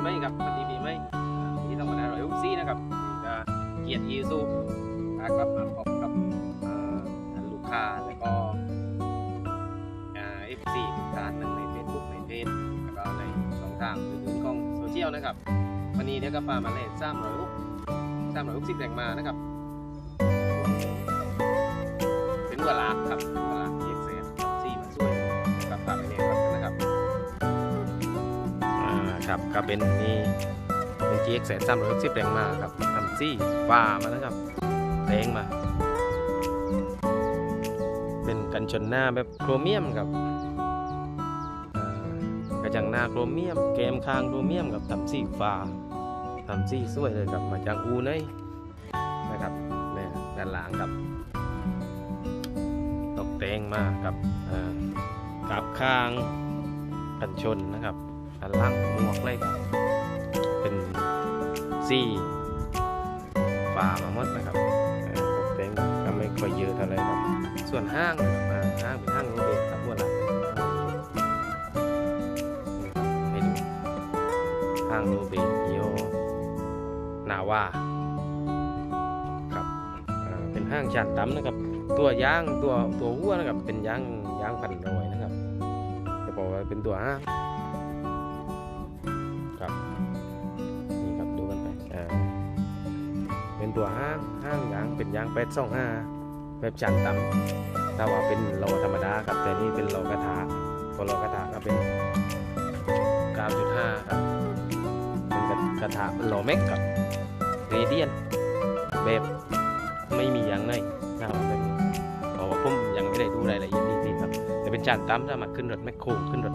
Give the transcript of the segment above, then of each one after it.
ใหม่ครับวันดีปีใหม่ที่ต้องมาได้รอยอุซี่นะครับก็เกียรติอีซูนะครับมาพบกับเอ่อท่านลูกค้าแล้วก็เอฟซีทุกท่าดังในเฟซบุ๊กในเพจแล้วก็ในช่องทางอื่นๆของโซเชียลนะครับ วันนี้เดี๋ยวก็ปามาเล่นซ้ำรอยอุกซ้ำรอยอุกสิบแรงมานะครับ ครับก็เป็นนี่เป็น GX แสนสามร้อยสิบแรงมาครับทำซี่ฟ้ามาแล้วครับแรงมา เป็นกันชนหน้าแบบโครเมียมครับกระจังหน้าโครเมียมเกมคางโครเมียมกับทำซี่ฟ้าทำซี่สวยเลยครับมาจากอูเนนะครับเนี่ยด้านหลังครับตกแต่งมากับกับข้างกันชนนะครับ ด้านล่างหมวกเลยครับเป็นซี่ฟามาหมดนะครับเตกแต่งก็ไม่ค่อยเยอะเท่าไหรครับส่วนห้างนะครับอ่าห้างเป็นห้างโรเบตครับพวกเราให้ดูห้างโรเบตโยนาว่าครับเป็นห้างจานดำนะครับ ตัวยางตัวตัวหัวนะครับเป็นยางยางพันรอยนะครับจะบอกว่าเป็นตัวห้าง ครับนี่ครับดูกันไปอ่าเป็นตัวห้างห้างยางเป็นยางเป็ดสองห้าแบบจันต่ำถ้าว่าเป็นโลธรรมดาครับแต่นี่เป็นโลกระถาพอโลกระถาก็เป็น9.5ครับเป็นกระถาโลเม็กกับเรเดียนแบบไม่มียางในถ้าว่าแบบนี้เพราะว่าผมยังไม่ได้ดูรายละเอียดดีๆครับแต่เป็นจานต่ำสามารถขึ้นรถแมคโครขึ้นรถ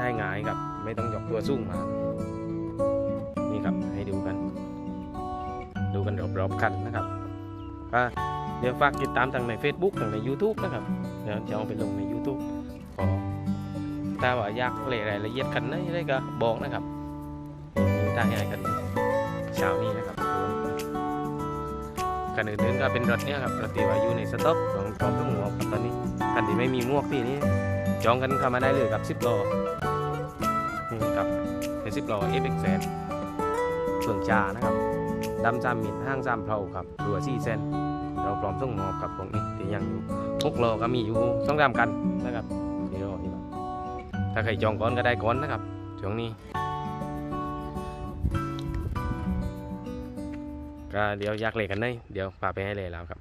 ได้ง่ายครับ ไม่ต้องยกตัวสูงมา นี่ครับให้ดูกัน ดูกันรอบๆกันนะครับก็เดี๋ยวฝากติดตามทางใน Facebook ทางใน YouTube นะครับ เดี๋ยวจะเอาไปลงใน YouTube ขอถ้าว่าอยากเลรายละเอียดกันนะอะไรก็บอกนะครับถ้าให้กันเช้านี้นะครับกันอื่นๆก็เป็นรถเนี่ยครับรถที่ว่าอยู่ในสต็อกของพร้อมทั้งหมวกตอนนี้คันที่ไม่มีหมวกที่นี้จองกันเข้ามาได้เลยกับ10โลนี่ครับเป็น10โล FX แสน เฟืองจานะครับดำจามมินห้างจามเพลาครับรัวซี่เซนเราพร้อมส่งมอบกับตรงนี้ที่ยังอยู่6โลก็มีอยู่สองจามกันนะครับนี่รอนี่ครับถ้าใครจองก่อนก็ได้ก่อนนะครับช่วงนี้ก็เดี๋ยวอยากเลยกันเลยเดี๋ยวพาไปให้เลยแล้วครับ